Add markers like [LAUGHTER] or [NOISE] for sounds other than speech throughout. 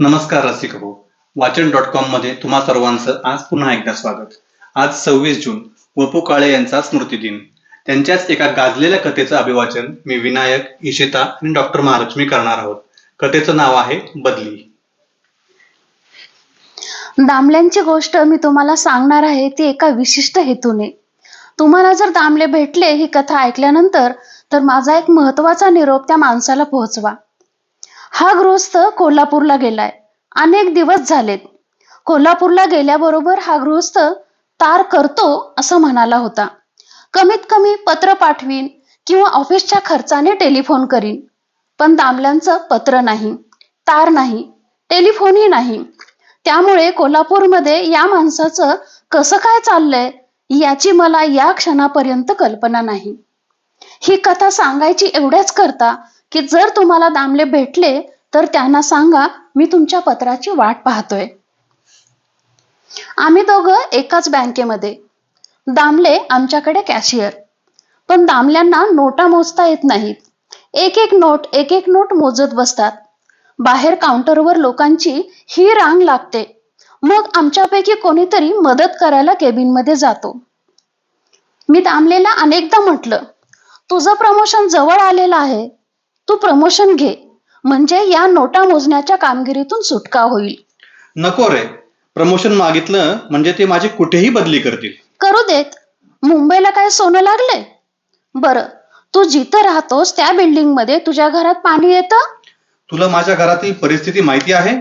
नमस्कार रसिक हो वाचन डॉट कॉममध्ये तुम्हा सर्वांचं आज पुन्हा एकदा स्वागत. आज सव्वीस जून वपू काळे यांचा स्मृतिदिन. त्यांच्याच एका गाजलेल्या कथेचं अभिवाचन मी विनायक इशिता आणि डॉक्टर महालक्ष्मी करणार आहोत. कथेचं नाव आहे बदली. दामल्यांची गोष्ट मी तुम्हाला सांगणार आहे ती एका विशिष्ट हेतूने. तुम्हाला जर दामले भेटले ही कथा ऐकल्यानंतर तर माझा एक महत्त्वाचा निरोप त्या माणसाला पोहोचवा. हा गृहस्थ कोल्हापूरला गेलाय. अनेक दिवस झालेत. कोल्हापूरला गेल्याबरोबर हा गृहस्थ तार करतो असं म्हणाला होता. कमीत कमी पत्र पाठवीन किंवा ऑफिसच्या खर्चाने टेलिफोन करीन. पण दामल्यांचं पत्र नाही तार नाही टेलिफोनही नाही. त्यामुळे कोल्हापूरमध्ये या माणसाचं कसं काय चाललंय याची मला या क्षणापर्यंत कल्पना नाही. ही कथा सांगायची एवढ्याच करता की जर तुम्हाला दामले भेटले तर त्यांना सांगा मी तुमच्या पत्राची वाट पाहतोय. आम्ही दोघं एकाच बँकेमध्ये. दामले आमच्याकडे कॅशियर. पण दामल्यांना नोटा मोजता येत नाहीत. एक एक नोट एक एक नोट मोजत बसतात. बाहेर काउंटरवर लोकांची ही रांग लागते. मग आमच्यापैकी कोणीतरी मदत करायला केबिनमध्ये जातो. मी दामलेला अनेकदा म्हटलं तुझं प्रमोशन जवळ आलेलं आहे. तू प्रमोशन घे. म्हणजे या नोटा मोजण्याच्या कामगिरीतून सुटका होईल. नको रे. प्रमोशन मागितलं म्हणजे ते माझी कुठेही बदली करतील. करू देत. मुंबईला काय सोनं लागलंय बरं. तू जिथं राहतोस त्या बिल्डिंगमध्ये तुझ्या घरात पाणी येतं? तुला माझ्या घरातील परिस्थिती माहिती आहे?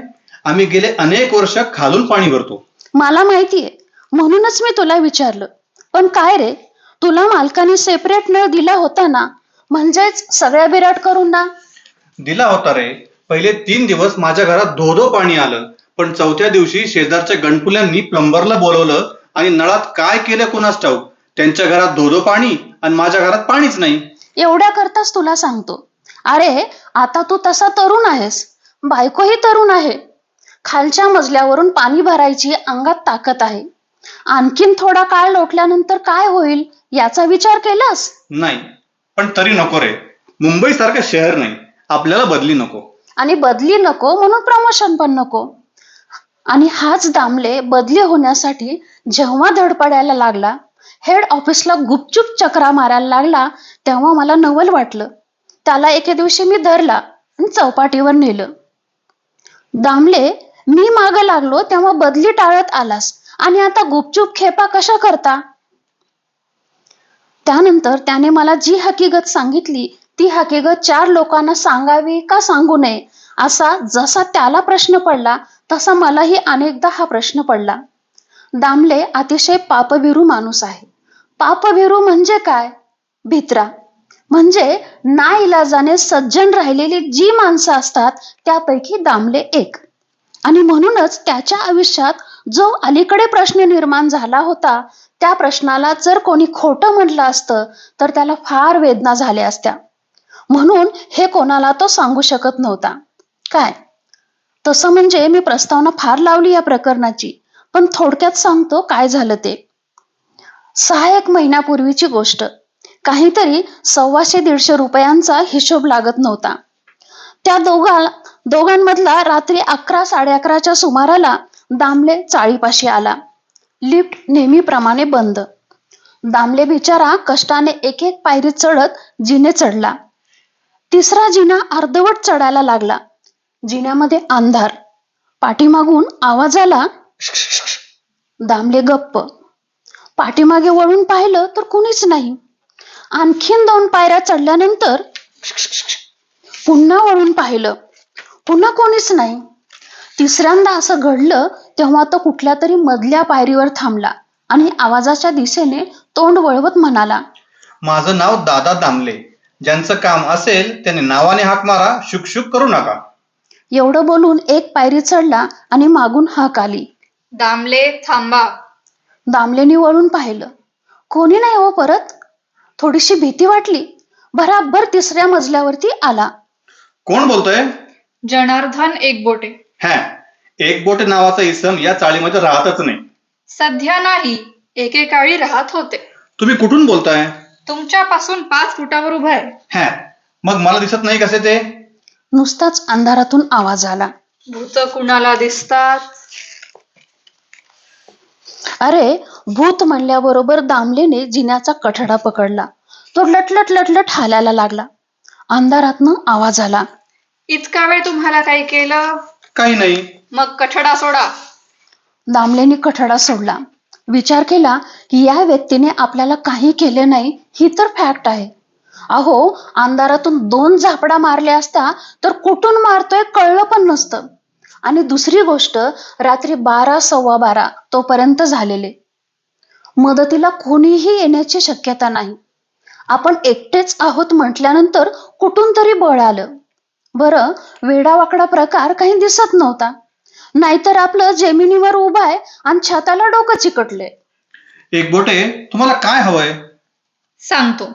आम्ही गेले अनेक वर्ष खालून पाणी भरतो. मला माहितीये म्हणूनच मी तुला विचारलं. पण काय रे? तुला मालकाने सेपरेट नळ दिला होता ना? म्हणजेच सगळ्या बिराट करून ना? दिला होता रे. पहिले तीन दिवस माझ्या घरात धो धो पाणी आलं. पण चौथ्या दिवशी शेजारच्या गणपुल्यांनी प्लंबरला बोलवलं आणि नळात काय केलं कोणास ठाऊक? त्यांच्या घरात धो धो पाणी आणि माझ्या घरात पाणीच नाही. एवढ्या करताच तुला सांगतो. अरे आता तू तसा तरुण आहेस. बायकोही तरुण आहे. खालच्या मजल्यावरून पाणी भरायची अंगात ताकद आहे. आणखीन थोडा काळ लोटल्यानंतर काय होईल याचा विचार केलास? नाही. पण तरी नको रे. मुंबई सारखं शहर नाही. आपल्याला बदली नको. आणि बदली नको म्हणून प्रमोशन पण नको. आणि हाच दामले बदली होण्यासाठी जेव्हा धडपडायला लागला हेड ऑफिसला गुपचूप चक्रा मारायला लागला तेव्हा मला नवल वाटलं. त्याला एके दिवशी मी धरला आणि चौपाटीवर नेलं. दामले मी माग लागलो तेव्हा बदली टाळत आलास. आणि आता गुपचूप खेपा कशा करता? त्यानंतर त्याने मला जी हकीकत सांगितली ती हकीकत चार लोकांना सांगावी का सांगू नये? असा जसा त्याला प्रश्न पडला तसा मलाही अनेकदा हा प्रश्न पडला. दामले अतिशय पापभिरू माणूस आहे. पापभिरू म्हणजे काय? भित्रा. म्हणजे ना इलाजाने सज्जन राहिलेली जी माणसं असतात त्यापैकी दामले एक. आणि म्हणूनच त्याच्या आयुष्यात जो अलीकडे प्रश्न निर्माण झाला होता त्या प्रश्नाला जर कोणी खोटं म्हटलं असतं तर त्याला फार वेदना झाल्या असत्या. म्हणून हे कोणाला तो सांगू शकत नव्हता. काय? तसं म्हणजे मी प्रस्तावना फार लावली या प्रकरणाची पण थोडक्यात सांगतो काय झालं ते. सहा एक महिन्यापूर्वीची गोष्ट. काहीतरी सव्वाशे दीडशे रुपयांचा हिशोब लागत नव्हता. त्या दोघा दोघांमधला रात्री अकरा साडे अकराच्या सुमाराला दामले चाळीपाशी आला. लिफ्ट नेहमीप्रमाणे बंद. दामले बिचारा कष्टाने एक एक पायरी चढत जिने चढला. तिसरा जिना अर्धवट चढायला लागला. जिन्यामध्ये अंधार. पाठीमागून आवाज आला दामले गप्प. पाठीमागे वळून पाहिलं तर कुणीच नाही. आणखीन दोन पायऱ्या चढल्यानंतर पुन्हा वळून पाहिलं. पुन्हा कोणीच नाही. तिसऱ्यांदा असं घडलं तेव्हा तो कुठल्या तरी मधल्या पायरीवर थांबला आणि आवाजाच्या दिशेने तोंड वळवत म्हणाला माझं नाव दादा दामले. ज्यांचं काम असेल त्याने नावाने हाक मारा शुकशुक करू नका. एवढं बोलून एक पायरी चढला आणि मागून हाक आली. दामले थांबा. दामलेनी वळून पाहिलं. कोणी नाही हो परत? थोडीशी भीती वाटली. भराभर तिसऱ्या मजल्यावरती आला. कोण बोलतोय? जनार्दन एकबोटे. हा एक बोट नावाचा इसम या चाळीमध्ये राहतच नाही. सध्या नाही एकेकाळी राहत होते. तुम्ही कुठून बोलताय? तुमच्यापासून पाच फुटावर उभा आहे. हा मग मला दिसत नाही कसे ते? नुसताच अंधारातून आवाज आला. भूत कुणाला दिसतात? अरे भूत म्हणल्याबरोबर दामलेने जिन्याचा कठडा पकडला. तो लटलट लटलट हालायला लागला. अंधारातनं आवाज आला. इतका वेळ तुम्हाला काय केलं? काही नाही. मग कठडा सोडा. दामलेने कठडा सोडला. विचार केला की या व्यक्तीने आपल्याला काही केले नाही ही तर फॅक्ट आहे. अहो अंधारातून दोन झापडा मारल्या असत्या तर कुठून मारतोय कळलं पण नसतं. आणि दुसरी गोष्ट रात्री बारा सव्वा बारा तोपर्यंत झालेले. मदतीला कोणीही येण्याची शक्यता नाही. आपण एकटेच आहोत म्हटल्यानंतर कुठून तरी बळ आलं. बरं वेडावाकडा प्रकार काही दिसत नव्हता. नाहीतर आपलं जेमिनीवर उभं आहे आणि छताला डोकं चिकटले एक बोटे तुम्हाला काय हवंय? सांगतो.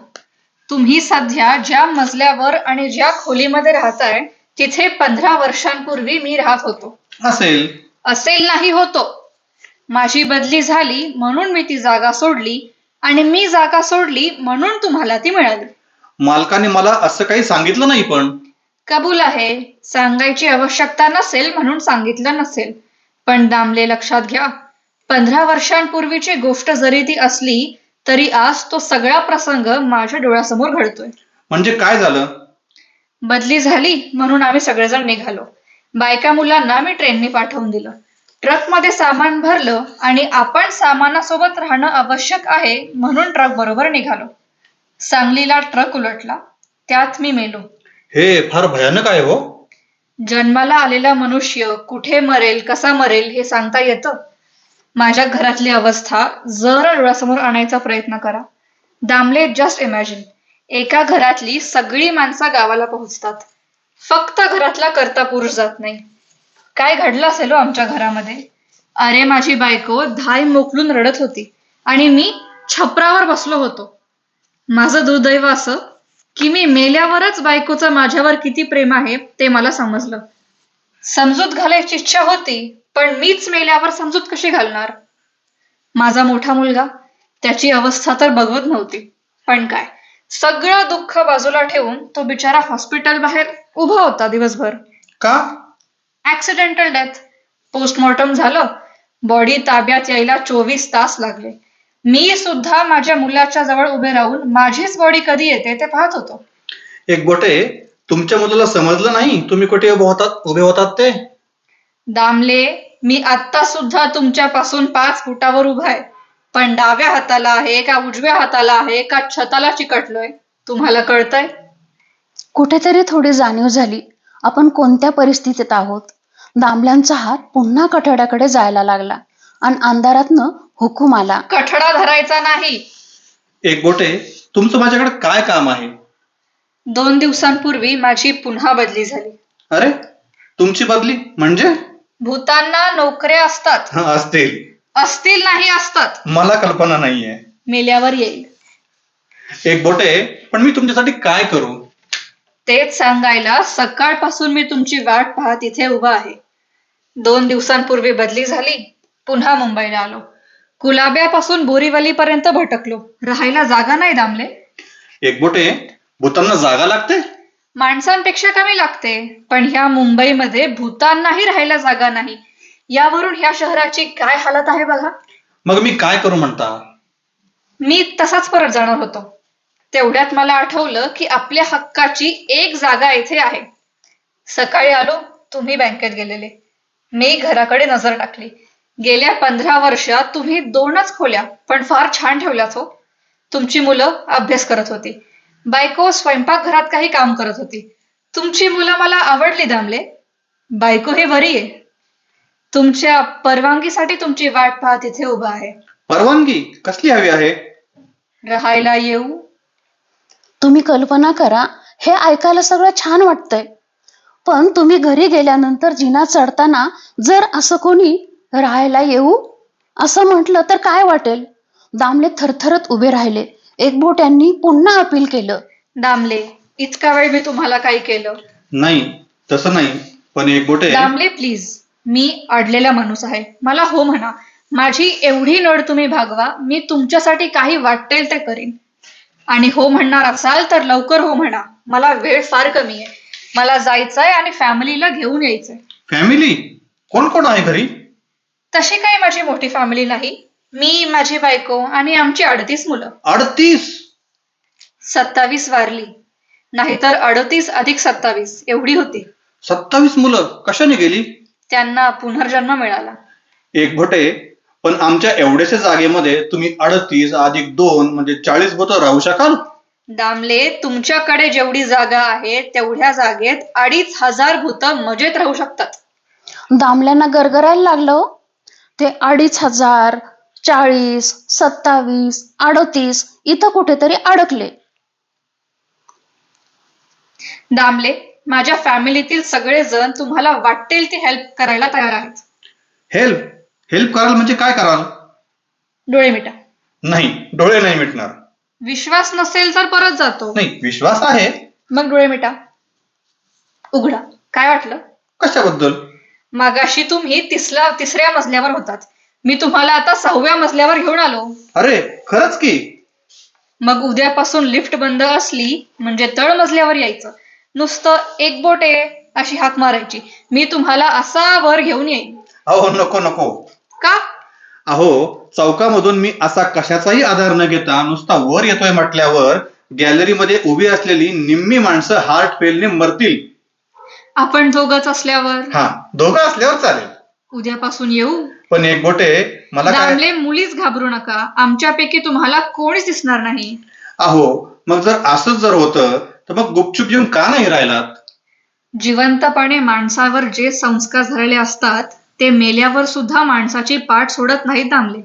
तुम्ही सध्या ज्या मजल्यावर आणि ज्या खोलीमध्ये राहताय तिथे पंधरा वर्षांपूर्वी मी राहत होतो. असेल. असेल नाही होतो. माझी बदली झाली म्हणून मी ती जागा सोडली आणि मी जागा सोडली म्हणून तुम्हाला ती मिळाली. मालकाने मला असं काही सांगितलं नाही पण. कबूल आहे. सांगायची आवश्यकता नसेल म्हणून सांगितलं नसेल. पण दामले लक्षात घ्या. पंधरा वर्षांपूर्वीची गोष्ट जरी ती असली तरी आज तो सगळा प्रसंग माझ्या डोळ्यासमोर घडतोय. म्हणजे काय झालं? बदली झाली म्हणून आम्ही सगळेजण निघालो. बायका मुलांना मी ट्रेनने पाठवून दिलं. ट्रकमध्ये सामान भरलं आणि आपण सामानासोबत राहणं आवश्यक आहे म्हणून ट्रक बरोबर निघालो. सांगलीला ट्रक उलटला. त्यात मी मेलो. हे फार भयानक आहे हो. जन्माला आलेला मनुष्य कुठे मरेल कसा मरेल हे सांगता येतं? माझ्या घरातली अवस्था जरा डोळ्यासमोर आणायचा प्रयत्न करा. दामले जस्ट इमॅजिन एका घरातली सगळी माणसं गावाला पोहोचतात. फक्त घरातला करता पुरुष जात नाही. काय घडलं असेल हो आमच्या घरामध्ये? अरे माझी बायको धाय मोकलून रडत होती आणि मी छपरावर बसलो होतो. माझं दुर्दैव असं की मी मेल्यावरच बायकोचं माझ्यावर किती प्रेम आहे ते मला समजलं. समजूत घालायची इच्छा होती पण मीच मेल्यावर समजूत कशी घालणार? माझा मोठा मुलगा त्याची अवस्था तर बघवत नव्हती. पण काय सगळं दुःख बाजूला ठेवून तो बिचारा हॉस्पिटल बाहेर उभा होता दिवसभर. का? ऍक्सिडेंटल डेथ पोस्टमॉर्टम झालं बॉडी ताब्यात यायला चोवीस तास लागले. मी सुद्धा माझ्या मुलाच्या जवळ उभे राहून माझीच बॉडी कधी येते ते पाहत होतो. एक बोटे तुमच्या मुलाला समजलं नाही? तुम्ही कुठे उभे होतात उभे होतात ते? दामले मी आत्ता सुद्धा तुमच्यापासून पाच फुटावर उभा आहे. पण डाव्या हाताला आहे का उजव्या हाताला आहे का छताला चिकटलोय तुम्हाला कळतंय? कुठेतरी थोडी जाणीव झाली. आपण कोणत्या परिस्थितीत आहोत? दामल्यांचा हात पुन्हा कठड्याकडे जायला लागला आणि अंधारातनं हुकूम आला. कठडा धरायचा नाही. एक बोटे तुमचं माझ्याकडे काय काम आहे? दोन दिवसांपूर्वी माझी पुन्हा बदली झाली. अरे तुमची बदली म्हणजे? भूतांना नोकऱ्या असतात. हा असतील. असतील नाही असतात. मला कल्पना नाहीये. मेल्यावर येईल. एक बोटे पण मी तुमच्यासाठी काय करू? तेच सांगायला सकाळपासून मी तुमची वाट पाहत इथे उभा आहे. दोन दिवसांपूर्वी बदली झाली पुन्हा मुंबईला आलो. कुलाब्यापासून बोरीवलीपर्यंत भटकलो. राहायला जागा नाही दामले. एक बोटे भूतांना जागा लागते? माणसांपेक्षा कमी लागते पण ह्या मुंबईमध्ये भूतांनाही राहायला जागा नाही. यावरून ह्या शहराची काय हालत आहे बघा. मग मी काय करू म्हणता? मी तसाच परत जाणार होतो. तेवढ्यात मला आठवलं की आपल्या हक्काची एक जागा इथे आहे. सकाळी आलो तुम्ही बँकेत गेलेले. मी घराकडे नजर टाकली. गेल्या पंधरा वर्षात तुम्ही दोनच खोल्या पण फार छान ठेवल्यात हो. तुमची मुलं अभ्यास करत होती. बायको स्वयंपाकघरात काही काम करत होती. तुमची मुलं मला आवडली दामले. बायको हे बरी आहे. तुमच्या परवानगीसाठी तुमची वाट पाहत इथे उभा आहे. परवानगी? कसली हवी आहे? राहायला येऊ. तुम्ही कल्पना करा हे ऐकायला सगळं छान वाटतंय. पण तुम्ही घरी गेल्यानंतर जिना चढताना जर असं कोणी राहायला येऊ? असं म्हटलं तर काय वाटेल? दामले थरथरत उभे राहिले. एक बोट यांनी पुन्हा अपील केलं. दामले इतका वेळ मी तुम्हाला काही केलं? नाही तसं नाही पण एक बोटे दामले प्लीज मी अडलेला माणूस आहे. मला हो म्हणा. माझी एवढी नड तुम्ही भागवा मी तुमच्यासाठी काही वाटेल ते करीन. आणि हो म्हणणार असाल तर लवकर हो म्हणा. मला वेळ फार कमी आहे. मला जायचंय आणि फॅमिलीला घेऊन यायचंय. फॅमिली कोण कोण आहे घरी? तशी काही माझी मोठी फॅमिली नाही. मी माझी बायको आणि आमची अडतीस मुलं. अडतीस? सत्तावीस वारली. नाहीतर अडतीस अधिक सत्तावीस एवढी होती. सत्तावीस मुलं? कशाने गेली? त्यांना पुनर्जन्म मिळाला. एक भटे पण आमच्या एवढ्याशा जागेमध्ये तुम्ही अडतीस अधिक दोन म्हणजे चाळीस भूत राहू शकाल? दामले तुमच्याकडे जेवढी जागा आहे तेवढ्या जागेत अडीच हजार भूत मजेत राहू शकतात. दामल्यांना गरगरायला लागलं हो. ते अडीच हजार चाळीस सत्तावीस अडतीस इथं कुठेतरी अडकले. दामले माझ्या फॅमिलीतील सगळे जण तुम्हाला वाटेल ती हेल्प करायला तयार आहेत. हेल्प हेल्प कराल म्हणजे काय कराल? डोळे मिटा. नाही डोळे नाही मिटणार. विश्वास नसेल तर परत जातो. नाही विश्वास आहे. मग डोळे मिटा. उघडा. काय वाटलं? कशाबद्दल? मागाशी तुम्ही तिसला तिसऱ्या मजल्यावर होतात. मी तुम्हाला आता सहाव्या मजल्यावर घेऊन आलो. अरे खरंच की? मग उद्यापासून लिफ्ट बंद असली म्हणजे तळ मजल्यावर यायचं. नुसतं एक बोट आहे अशी हाक मारायची. मी तुम्हाला असा वर घेऊन येईन. अहो नको नको. का? अहो चौकामधून मी असा कशाचाही आधार न घेता नुसता वर येतोय म्हटल्यावर गॅलरीमध्ये उभी असलेली निम्मी माणसं हार्ट फेलने मरतील. आपण दोघच असल्यावर? हा दोघं असल्यावर चालेल. उद्यापासून येऊ? पण एक बोटे मला काय दामले मुलीच घाबरू नका. आमच्यापैकी तुम्हाला कोणीच दिसणार नाही. अहो मग जर असंच जर होतं तर मग गुपचूप येऊन का नाही राहिलात? जिवंतपणे माणसावर जे संस्कार झालेले असतात ते मेल्यावर सुद्धा माणसाची पाठ सोडत नाहीत दामले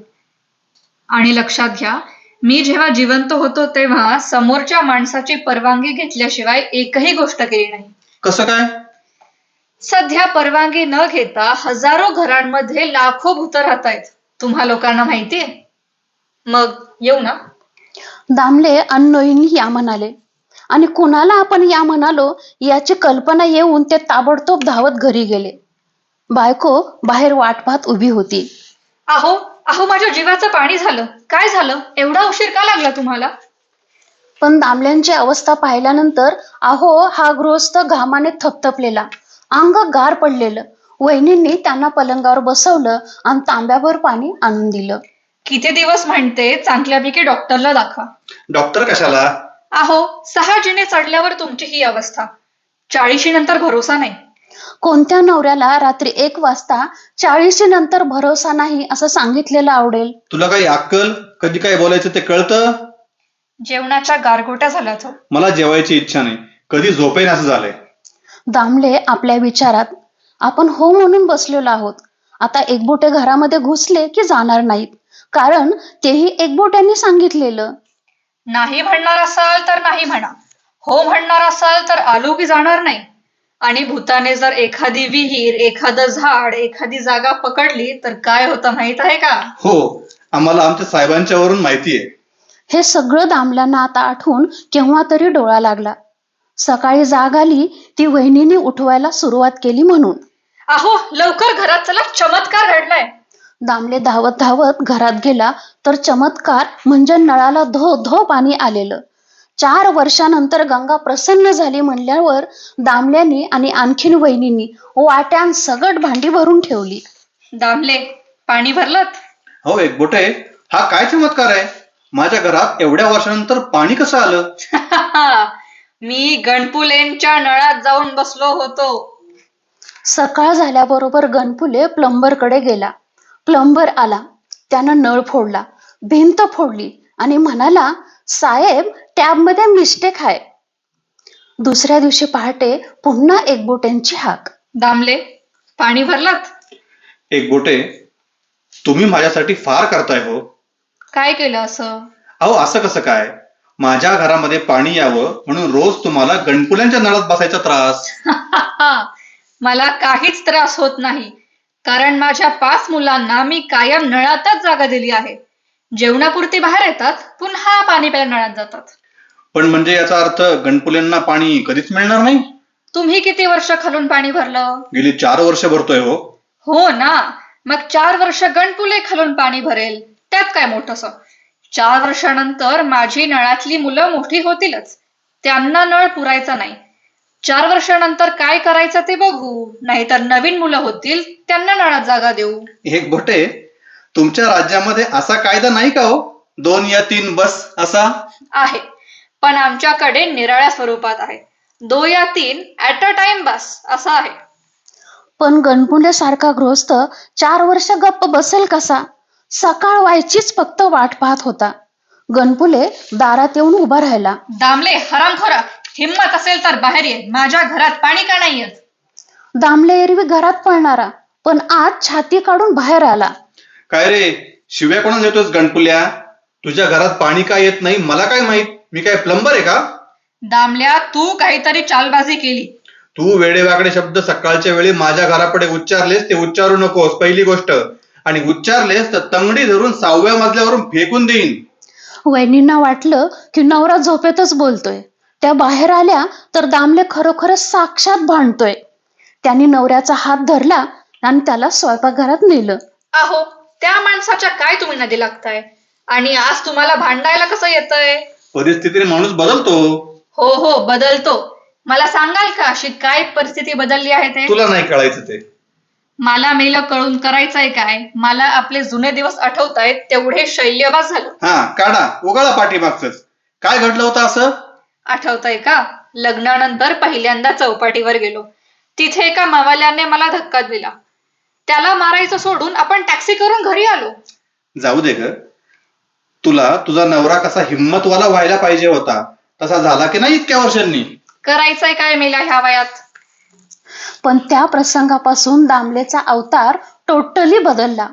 आणि लक्षात घ्या मी जेव्हा जिवंत होतो तेव्हा समोरच्या माणसाची परवानगी घेतल्याशिवाय एकही गोष्ट केली नाही. कसं काय? सध्या परवानगी न घेता हजारो घरांमध्ये लाखो भूत राहत आहेत. तुम्हा लोकांना माहितीये? मग येऊ ना. दामले अननोईंनी या म्हणाले. आणि कुणाला आपण या म्हणालो याची कल्पना येऊन ते ताबडतोब धावत घरी गेले. बायको बाहेर वाट पाहत उभी होती. अहो अहो माझ्या जीवाचं पाणी झालं. काय झालं? एवढा उशीर का लागला तुम्हाला? पण दामल्यांची अवस्था पाहिल्यानंतर अहो हा गृहस्थ घामाने थपथपलेला. अंग गार पडलेलं. वहिनींनी त्यांना पलंगावर बसवलं आणि तांब्याभर पाणी आणून दिलं. किती दिवस म्हणते? चांगल्यापैकी डॉक्टरला दाखवा. डॉक्टर कशाला? अहो सहा जिने चढल्यावर तुमची ही अवस्था. चाळीशी नंतर भरोसा नाही. कोणत्या नवऱ्याला रात्री एक वाजता चाळीशी नंतर भरोसा नाही असं सांगितलेलं आवडेल? तुला काही अक्कल? कधी काय बोलायचं ते कळतं? जेवणाच्या गारगोट्या झाल्यात हो. मला जेवायची इच्छा नाही. कधी झोपेन असं झालंय. दामले आपल्या विचारात आपण हो म्हणून बसलेलो आहोत. आता एकबोटे घरामध्ये घुसले की जाणार नाहीत. कारण तेही एकबोट्यांनी सांगितलेलं. नाही म्हणणार असाल तर नाही म्हणा. हो म्हणणार असाल तर आलो की जाणार नाही. आणि भूताने जर एखादी विहीर एखादं झाड एखादी जागा पकडली तर काय होतं माहीत आहे का? हो आम्हाला आमच्या साहेबांच्या वरून माहिती आहे. हे सगळं दामल्यांना आता आठवून केव्हा तरी डोळा लागला. सकाळी जाग आली ती वहिनीने उठवायला सुरुवात केली म्हणून. अहो लवकर घरात चला चमत्कार घडलाय. दामले धावत धावत घरात गेला तर चमत्कार म्हणजे नळाला धो धो पाणी आलेलं. चार वर्षानंतर गंगा प्रसन्न झाली म्हणल्यावर दामल्यानी आणि आणखीन वहिनींनी वाट्यान सगट भांडी भरून ठेवली. दामले पाणी भरलं हो एक बोटे. हा काय चमत्कार आहे? माझ्या घरात एवढ्या वर्षानंतर पाणी कसं आलं? [LAUGHS] मी गणपुलेंच्या नळात जाऊन बसलो होतो. सकाळ झाल्याबरोबर गणपुले प्लंबरकडे गेला. प्लंबर आला. त्यानं नळ फोडला. भिंत फोडली आणि म्हणाला साहेब टॅबमध्ये मिस्टेक आहे. दुसऱ्या दिवशी पहाटे पुन्हा एक बोटेंची हाक. दामले पाणी भरलात? एक बोटे तुम्ही माझ्यासाठी फार करताय हो. काय केलं असं? अहो असं कसं काय? माझ्या घरामध्ये पाणी यावं म्हणून रोज तुम्हाला गणपुल्यांच्या नळात बसायचा त्रास. [LAUGHS] मला काहीच त्रास होत नाही. कारण माझ्या पाच मुलांना मी कायम नळातच जागा दिली आहे. जेवणापुरती बाहेर येतात पुन्हा पाणी प्यायला नळात जातात. पण म्हणजे याचा अर्थ गणपुल्यांना पाणी कधीच मिळणार नाही? तुम्ही किती वर्ष खालून पाणी भरलं? गेली चार वर्ष भरतोय हो. हो ना. मग चार वर्ष गणपुले खालून पाणी भरेल. त्यात काय मोठस चार वर्षानंतर माझी नळातली मुलं मोठी होतीलच. त्यांना नळ पुरायचा नाही. चार वर्षानंतर काय करायचं ते बघू. नाहीतर नवीन मुलं होतील त्यांना नळात जागा देऊ. एक बोटे तुमच्या राज्यामध्ये असा कायदा नाही का हो? दोन या तीन बस असा? आहे. पण आमच्याकडे निराळ्या स्वरूपात आहे. दो या तीन ऍट अ टाइम बस असं आहे. पण गणपुले सारखा गृहस्थ चार वर्ष गप्प बसेल कसा? सकाळ व्हायचीच फक्त वाट पाहत होता. गणपुले दारात येऊन उभा राहिला. दामले हरामखोरा! हिम्मत असेल तर बाहेर ये. माझ्या घरात पाणी का नाही येत दामले एरवी घरात पळणारा पण आज छाती काढून बाहेर आला. काय रे? शिव्या कोणा देतोस गणपुल्या? तुझ्या घरात पाणी का येत नाही? मला काय माहीत? मी काय प्लंबर आहे का? दामल्या तू काहीतरी चालबाजी केली. तू वेडेवाकडे शब्द सकाळच्या वेळी माझ्या घरापुढे उच्चारलेस ते उच्चारू नकोस. पहिली गोष्ट. आणि उच्चारलेस तर तंगडी धरून सहाव्या मजल्यावरून फेकून देईन. वहिनींना वाटलं की नवरा झोपेतच बोलतोय. त्या बाहेर आल्या तर दामले खरोखरच साक्षात भांडतोय. त्यांनी नवऱ्याचा हात धरला आणि त्याला स्वयंपाकघरात नेलं. अहो त्या माणसाच्या काय तुम्ही नदी लागताय? आणि आज तुम्हाला भांडायला कसं येतंय? परिस्थितीने माणूस बदलतो. हो हो बदलतो. मला सांगाल का अशी काय परिस्थिती बदलली आहे ते? तुला नाही कळायचं ते. मला मेलं कळून करायचंय काय? मला आपले जुने दिवस आठवतायत तेवढे शैल्यबाज झालं. हा काढा उगाळा पाठीमागच काय घडलं होतं असं? आठवतंय का? लग्नानंतर पहिल्यांदा चौपाटीवर गेलो. तिथे एका मावाल्याने मला धक्का दिला. त्याला मारायचं सोडून आपण टॅक्सी करून घरी आलो. जाऊ दे ग. तुला तुझा नवरा कसा हिम्मतवाला व्हायला पाहिजे होता. तसा झाला की नाही इतक्या वर्षांनी? करायचंय काय मेला ह्या वयात? पण त्या प्रसंगापासून दामलेचा अवतार टोटली बदलला.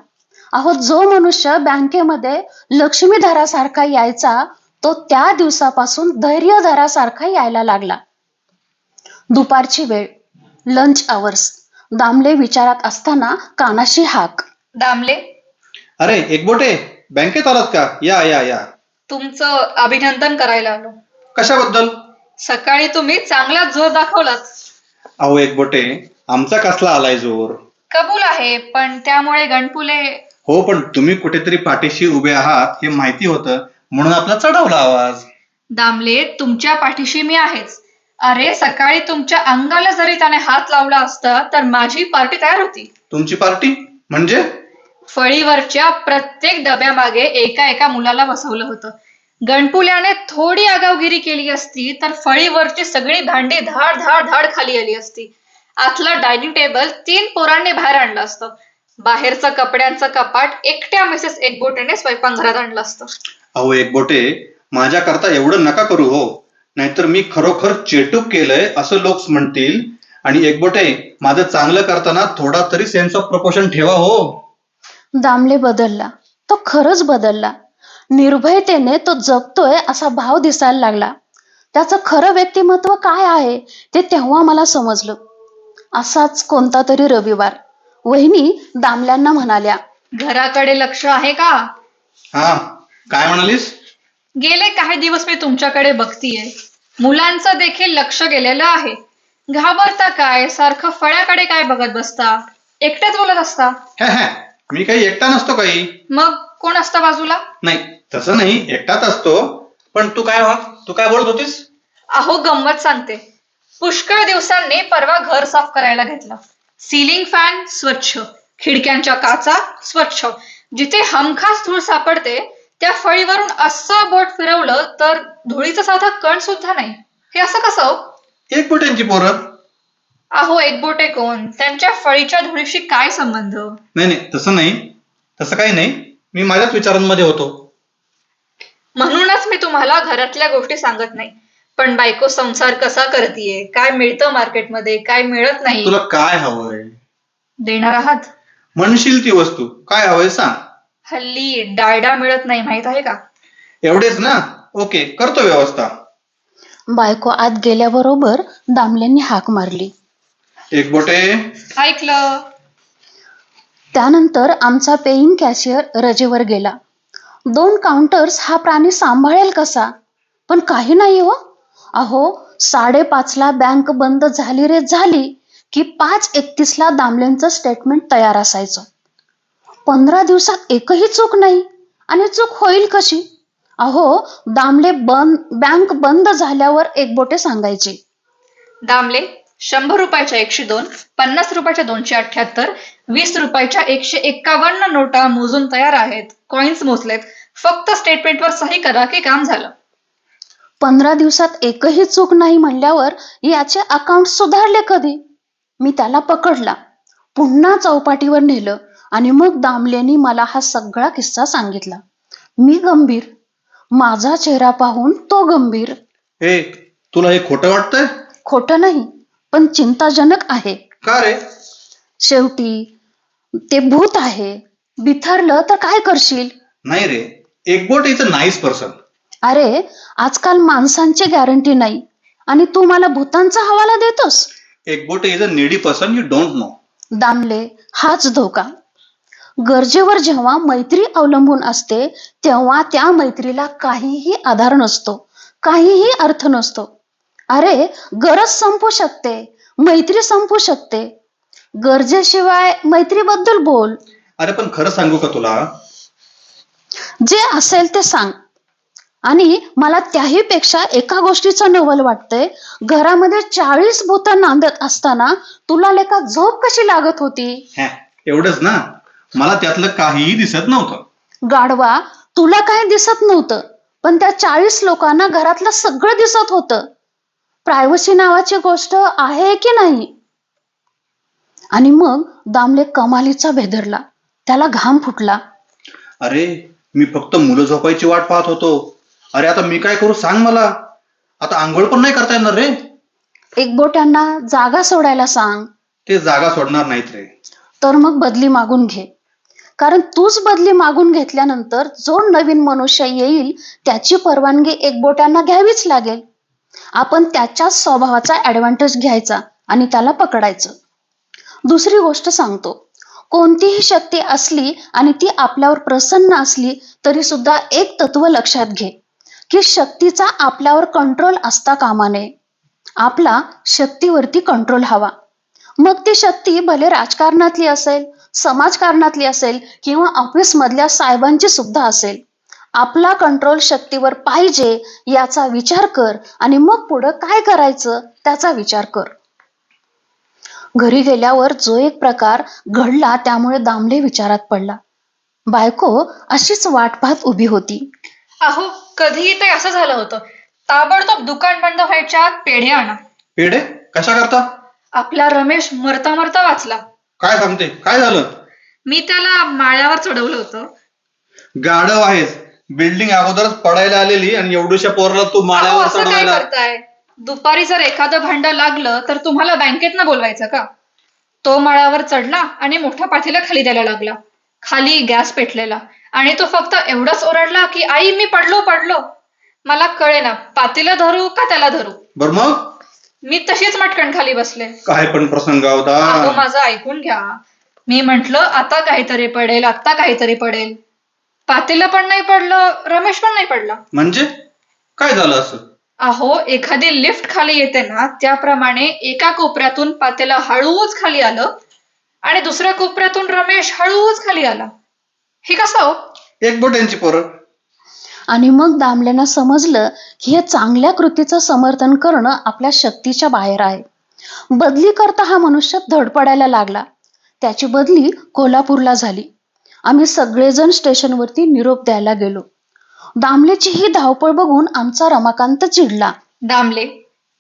अहो जो मनुष्य बँकेमध्ये लक्ष्मीधरासारखा यायचा तो त्या दिवसापासून धैर्यधरासारखा यायला लागला. दुपारची वेळ लंच आवर्स दामले विचारात असताना कानाशी हाक. दामले? अरे एकबोटे बँकेत आलात का? या या या. तुमचं अभिनंदन करायला आलो. कशाबद्दल? सकाळी तुम्ही चांगला जोर दाखवलात. अहो एकबोटे आमचा कसला आलाय जोर? कबूल आहे पण त्यामुळे गणपुले हो पण तुम्ही कुठेतरी पाठीशी उभे आहात हे माहिती होतं म्हणून आपला चढवला आवाज. दामले तुमच्या पाठीशी मी आहेच. अरे सकाळी तुमच्या अंगाला जरी त्याने हात लावला असता तर माझी पार्टी तयार होती. तुमची पार्टी? म्हणजे? फळीवरच्या प्रत्येक डब्यामागे एका एका मुलाला बसवलं होतं. गणपुल्याने थोडी आगावगिरी केली असती तर फळीवरची सगळी भांडी धाड धाड धाड खाली आली असती. आतलं डायनिंग टेबल तीन पोरांनी बाहेर आणलं असतं. बाहेरचं कपड्यांचं कपाट एकट्या मिसेस एकबोटेने स्वयंपाकघरात आणलं असतं. अहो एकबोटे माझ्या करता एवढं नका करू हो. नाहीतर मी खरोखर चेटूक केलंय असं लोक म्हणतील. आणि एकबोटे माझं चांगलं करताना थोडा तरी सेन्स ऑफ प्रपोर्शन ठेवा हो. दामले बदलला. तो खरंच बदलला. निर्भयतेने तो जगतोय असा भाव दिसायला लागला. त्याचं खरं व्यक्तिमत्व काय आहे ते तेव्हा मला समजलं. असाच कोणता तरी रविवार. वहिनी दामल्यांना म्हणाल्या घराकडे लक्ष आहे का? हा काय म्हणालीस? गेले काही दिवस मी तुमच्याकडे बघतीये. मुलांचं देखील लक्ष गेलेलं आहे. घाबरता काय? सारखं फळ्याकडे काय बघत बसता? एकटेच बोलत असता? हे हे मी काही एकटा नसतो काही. मग कोण असतं बाजूला? नाही. तसं नाही एकटाच असतो पण तू काय व्हा तू काय बोलत होतीस? अहो गंमत सांगते. पुष्कळ दिवसांनी परवा घर साफ करायला घेतलं. सिलिंग फॅन स्वच्छ. खिडक्यांच्या काचा स्वच्छ. जिथे हमखास धूळ सापडते त्या फळीवरून असं बोट फिरवलं तर धुळीचा साधा कण सुद्धा नाही. हे असं कसं हो? एक बोट्यांची पोरं. अहो एकबोटे कोण त्यांच्या फळीच्या धुळीशी काय संबंध? नाही नाही तसं नाही. तसं काही नाही. मी माझ्याच विचारांमध्ये होतो. म्हणूनच मी तुम्हाला घरातल्या गोष्टी सांगत नाही. पण बायको संसार कसा करतीये? काय मिळतं मार्केटमध्ये? काय मिळत नाही? तुला काय हवंय? देणार आहात? म्हणशील ती वस्तू. काय हवंय सांग. हल्ली डायडा मिळत नाही माहीत आहे का? एवढेच ना? ओके करतो व्यवस्था. बायको आत गेल्याबरोबर दामल्यांनी हाक मारली. एक बोटे. ऐकलं. त्यानंतर आमचा पेईंग कॅशियर रजेवर गेला. दोन काउंटर्स हा प्राणी सांभाळेल कसा? पण काही नाही हो. अहो साडेपाचला बँक बंद झाली रे झाली की पाच एकतीसला दामलेंचं स्टेटमेंट तयार असायचं. पंधरा दिवसात एकही चूक नाही. आणि चूक होईल कशी? अहो दामले बंद बँक बंद झाल्यावर एक बोटे सांगायचे. दामले शंभर रुपयाच्या एकशे दोन पन्नास रुपयाच्या दोनशे अठ्याहत्तर वीस रुपयाच्या एकशे एक्कावन्न नोटा मोजून तयार आहेत. कॉइन्स मोजलेत. फक्त स्टेटमेंटवर सही करा की काम झालं. पंधरा दिवसात एकही चूक नाही म्हणल्यावर याचे अकाउंट सुधारले कधी? मी त्याला पकडला. पुन्हा चौपाटीवर नेलं आणि मग दामलेनी मला हा सगळा किस्सा सांगितला. मी गंभीर. माझा चेहरा पाहून तो गंभीर. ए तुला हे खोटं वाटतंय? खोटं नाही. पण चिंताजनक आहे. का रे? शेवटी ते भूत आहे. बिथरलं तर काय करशील? नाही रे. एक बोट इज अ नाईस पर्सन अरे आजकाल माणसांची गॅरंटी नाही. आणि तू मला भूतांचा हवाला देतोस? एक बोट is a needy person you don't know Damle हाच धोका. गरजेवर जेव्हा मैत्री अवलंबून असते तेव्हा त्या मैत्रीला काहीही आधार नसतो. काहीही अर्थ नसतो. अरे गरज संपू शकते मैत्री संपू शकते. गरजेशिवाय मैत्रीबद्दल बोल. अरे पण खरं सांगू का तुला? जे असेल ते सांग. आणि मला त्याही पेक्षा एका गोष्टीचं नवल वाटतंय. घरामध्ये चाळीस भूत नांदत असताना तुला लेका झोप कशी लागत होती? हॅ एवढंच ना? मला त्यातलं काहीही दिसत नव्हतं. गाढवा तुला काय दिसत नव्हतं. पण त्या चाळीस लोकांना घरातलं सगळं दिसत होतं. प्रायव्हसी नावाची गोष्ट आहे की नाही? आणि मग दामले कमालीचा भेदरला. त्याला घाम फुटला. अरे मी फक्त मुलं झोपायची वाट पाहत होतो. अरे आता मी काय करू सांग मला. आता आंघोळ पण नाही करता येणार रे. एकबोट्यांना जागा सोडायला सांग. ते जागा सोडणार नाहीत रे. तर मग बदली मागून घे. कारण तूच बदली मागून घेतल्यानंतर जो नवीन मनुष्य येईल त्याची परवानगी एकबोट्यांना घ्यावीच लागेल. आपण त्याच्याच स्वभावाचा ऍडव्हान्टेज घ्यायचा आणि त्याला पकडायचं. दुसरी गोष्ट सांगतो. कोणतीही शक्ती असली आणि ती आपल्यावर प्रसन्न असली तरी सुद्धा एक तत्व लक्षात घे की शक्तीचा आपल्यावर कंट्रोल असता कामा नये आपला शक्तीवरती कंट्रोल हवा. मग ती शक्ती भले राजकारणातली असेल समाजकारणातली असेल किंवा ऑफिस मधल्या साहेबांची सुद्धा असेल आपला कंट्रोल शक्तीवर पाहिजे याचा विचार कर आणि मग पुढं काय करायचं त्याचा विचार कर. घरी गेल्यावर जो एक प्रकार घडला त्यामुळे दामले विचारात पडला. बायको अशीच वाट पाहत उभी होती. अहो कधीही ते असं झालं होतं. ताबडतोब दुकान बंद व्हायच्या आत पेढे आणा. पेढे? कशा करता? आपला रमेश मरता मरता वाचला. काय सांगते काय झालं? मी त्याला माळ्यावर चढवलं होतं. गाढव आहेस. बिल्डिंग अगोदरच पडायला आलेली आणि एवढ्याशा पोराला तू अहो, माळ्यावर असं काय चढवायला करताय? दुपारी जर एखादं भांड लागलं तर तुम्हाला बँकेत बोलवायचं का? तो माळावर चढला आणि मोठ्या पाठीला खाली द्यायला लागला. खाली गॅस पेटलेला. आणि तो फक्त एवढंच ओरडला की आई मी पडलो पडलो. मला कळेना पातीला धरू का त्याला धरू? बर मग? मी तशीच मटकण खाली बसले. काय पण प्रसंग अहो होता माझं ऐकून घ्या. मी म्हंटल आता काहीतरी पडेल आता काहीतरी पडेल. पातीला पण नाही पडलं रमेश पण नाही पडला. म्हणजे? काय झालं असं? अहो एखादी लिफ्ट खाली येते ना त्याप्रमाणे एका कोपऱ्यातून पातेला हळूच खाली आलं आणि दुसऱ्या कोपऱ्यातून रमेश हळूच खाली आला. हे कसं हो? एक बोट्यांची पोरं. आणि मग दामल्यांना समजलं की हे चांगल्या कृतीचं समर्थन करणं आपल्या शक्तीच्या बाहेर आहे. बदली करता हा मनुष्य धडपडायला लागला. त्याची बदली कोल्हापूरला झाली. आम्ही सगळेजण स्टेशनवरती निरोप द्यायला गेलो. दामलेची ही धावपळ बघून आमचा रमाकांत चिडला. दामले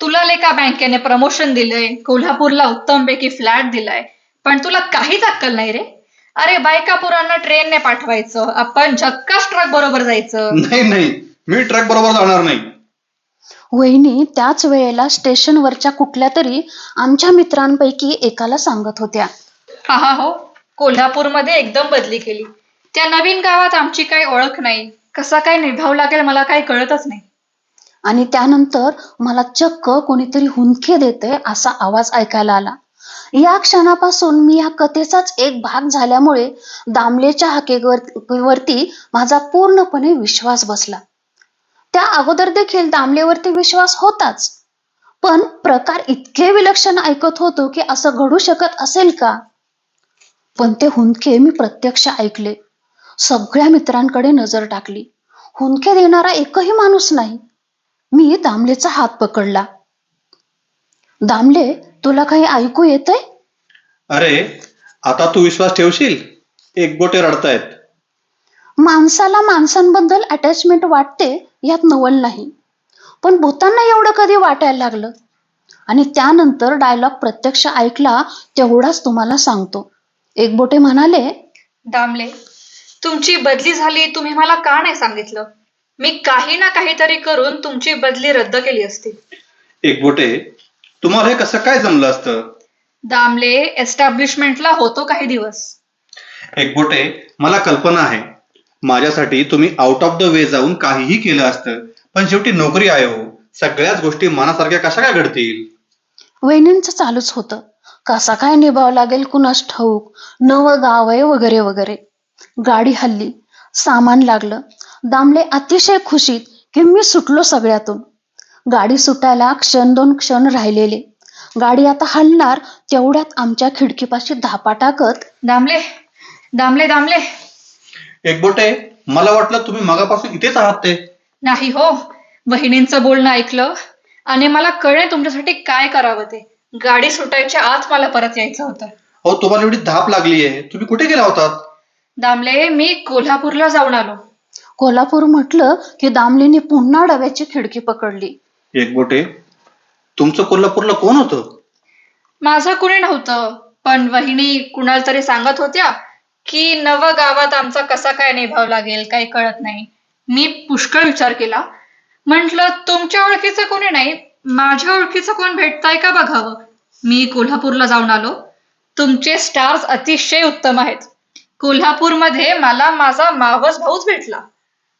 तुला लेका बँकेने प्रमोशन दिलंय? कोल्हापूरला उत्तम पैकी फ्लॅट दिलाय. पण तुला काहीच अक्कल नाही रे. अरे बायकापुरांना ट्रेनने पाठवायचं. आपण झक्कास ट्रक बरोबर जायचं. नाही नाही. मी ट्रक बरोबर जाणार नाही. वहिनी त्याच वेळेला स्टेशनवरच्या कुठल्या तरी आमच्या मित्रांपैकी एकाला सांगत होत्या. हा हा हो. कोल्हापूरमध्ये एकदम बदली केली. त्या नवीन गावात आमची काही ओळख नाही. कसा काय निभाव लागेल मला काही कळतच नाही. आणि त्यानंतर मला चक्क कोणीतरी हुंदके देते असा आवाज ऐकायला आला. या क्षणापासून मी या कथेचाच एक भाग झाल्यामुळे दामलेच्या हकेवर वरती माझा पूर्णपणे विश्वास बसला. त्या अगोदर देखील दामलेवरती विश्वास होताच. पण प्रकार इतके विलक्षण ऐकत होतो की असं घडू शकत असेल का? पण ते हुंदके मी प्रत्यक्ष ऐकले. सगळ्या मित्रांकडे नजर टाकली. हुंदके देणारा एकही माणूस नाही. मी दामलेचा हात पकडला. दामले तुला काही ऐकू येतंय? अरे आता तू विश्वास ठेवशील? एक बोटे रडतायत. माणसाला माणसांबद्दल अटॅचमेंट वाटते यात नवल नाही. पण भूतांना एवढं कधी वाटायला लागलं? आणि त्यानंतर डायलॉग प्रत्यक्ष ऐकला तेवढाच तुम्हाला सांगतो. एक बोटे म्हणाले दामले तुमची बदली झाली तुम्ही मला का नाही सांगितलं? मी काही ना काहीतरी करून तुमची बदली रद्द केली असती. एक बोटे तुम्हाला हे कसं काय जमलं असतं? दामले एस्टॅब्लिशमेंटला होतो काही दिवस. एक बोटे मला कल्पना आहे. माझ्यासाठी तुम्ही आउट ऑफ द वे जाऊन काहीही केलं असतं पण शेवटी नोकरी आहे हो. सगळ्याच गोष्टी मनासारख्या कशा काय घडतील? वहिनींचं चालूच होतं. कसा काय निभावं लागेल कुणास ठाऊक? नवं गाव आहे वगैरे वगैरे. गाडी हल्ली. सामान लागलं. दामले अतिशय खुशीत की मी सुटलो सगळ्यातून. गाडी सुटायला क्षण दोन क्षण राहिलेले. गाडी आता हलणार तेवढ्यात आमच्या खिडकीपाशी धापा टाकत दामले दामले दामले. एक बोटे मला वाटलं तुम्ही मगापासून इथेच आहात ते. नाही हो वहिनींचं बोलणं ऐकलं. आणि मला कळले तुमच्यासाठी काय करावं ते. गाडी सुटायच्या आत मला परत यायचं होतं. हो तुम्हाला एवढी धाप लागली आहे तुम्ही कुठे गेला होतात? दामले मी कोल्हापूरला जाऊन आलो. कोल्हापूर म्हटलं की दामलेने पुन्हा डब्याची खिडकी पकडली. एक बोटे तुमचं कोल्हापूरला कोण होतं? माझं कुणी नव्हतं पण वहिनी कुणाला तरी सांगत होत्या की नवं गावात आमचा कसा काय निभाव लागेल काही कळत नाही. मी पुष्कळ विचार केला. म्हटलं तुमच्या ओळखीचं कोणी नाही? माझ्या ओळखीचं कोण भेटताय का बघावं? मी कोल्हापूरला जाऊन आलो. तुमचे स्टार्स अतिशय उत्तम आहेत. कोल्हापूरमध्ये मला माझा मावस भाऊच भेटला.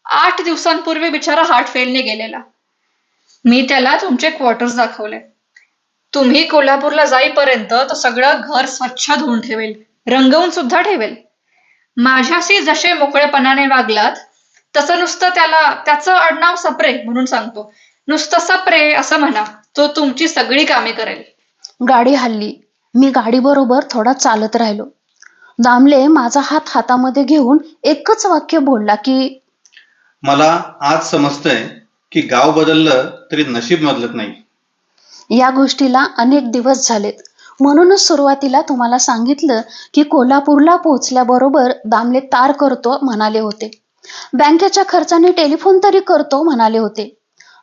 आठ दिवसांपूर्वी बिचारा हार्ट फेलने गेलेला. मी त्याला तुमचे क्वार्टर्स दाखवले. तुम्ही कोल्हापूरला जाईपर्यंत तो सगळं घर स्वच्छ धुवून ठेवेल. रंगवून सुद्धा ठेवेल. माझ्याशी जसे मोकळेपणाने वागलात तसं नुसतं त्याला त्याचं आडनाव सप्रे म्हणून सांगतो. नुसतं सप्रे असं म्हणा तो तुमची सगळी कामे करेल. गाडी हल्ली. मी गाडी बरोबर थोडा चालत राहिलो. दामले माझा हात हातामध्ये घेऊन एकच वाक्य बोलला की मला आज समजतंय की गाव बदललं तरी नशीब बदलत नाही. या गोष्टीला अनेक दिवस झालेत. म्हणूनच सुरुवातीला तुम्हाला सांगितलं की कोल्हापूरला पोहोचल्याबरोबर दामले तार करतो म्हणाले होते. बँकेच्या खर्चाने टेलिफोन तरी करतो म्हणाले होते.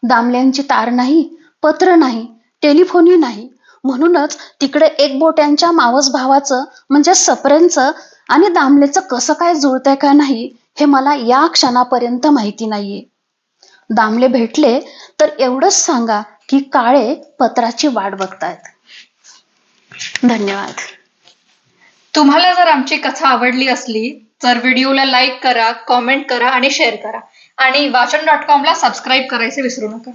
दामल्यांची तार नाही पत्र नाही टेलिफोनही नाही. म्हणूनच तिकडे एक बोट्यांच्या मावस भावाचं म्हणजे सपरेंचं आणि दामलेचं कसं काय जुळतंय का नाही हे मला या क्षणापर्यंत माहिती नाहीये. दामले भेटले तर एवढंच सांगा की काळे पत्राची वाट बघतायत. धन्यवाद. तुम्हाला जर आमची कथा आवडली असली तर व्हिडिओला लाईक करा कॉमेंट करा आणि शेअर करा. आणि वाचन डॉट कॉमला सबस्क्राईब करायचे विसरू नका.